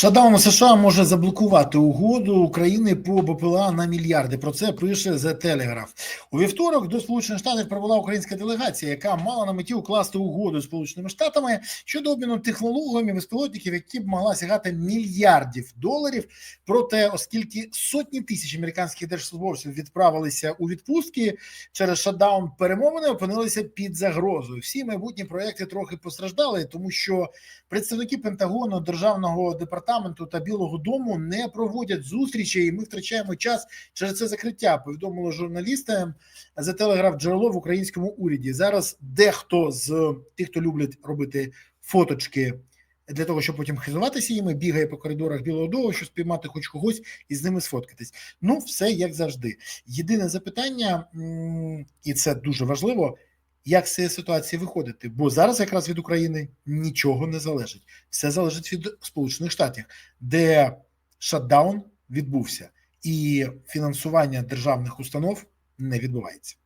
Шатдаун США може заблокувати угоду України по БПЛА на мільярди. Про це пише The Telegraph. У вівторок до Сполучених Штатів прибула українська делегація, яка мала на меті укласти угоду з Сполученими Штатами щодо обміну технологіями безпілотників, які б могла сягати мільярдів доларів. Проте, оскільки сотні тисяч американських держслужбовців відправилися у відпустки через шатдаун, перемовини опинилися під загрозою. Всі майбутні проекти трохи постраждали, тому що представники Пентагону, державного департаменту та Білого Дому не проводять зустрічі, і ми втрачаємо час через це закриття. Повідомили журналісти за телеграф джерело в українському уряді. Зараз дехто з тих, хто люблять робити фоточки. Для того щоб потім хизуватися їми, бігає по коридорах Білого Дому, щоб спіймати хоч когось і з ними сфоткатись. Ну, все як завжди. Єдине запитання, і це дуже важливо: як з цієї ситуації виходити? Бо зараз якраз від України нічого не залежить. Все залежить від Сполучених Штатів, де шатдаун відбувся, і фінансування державних установ не відбувається.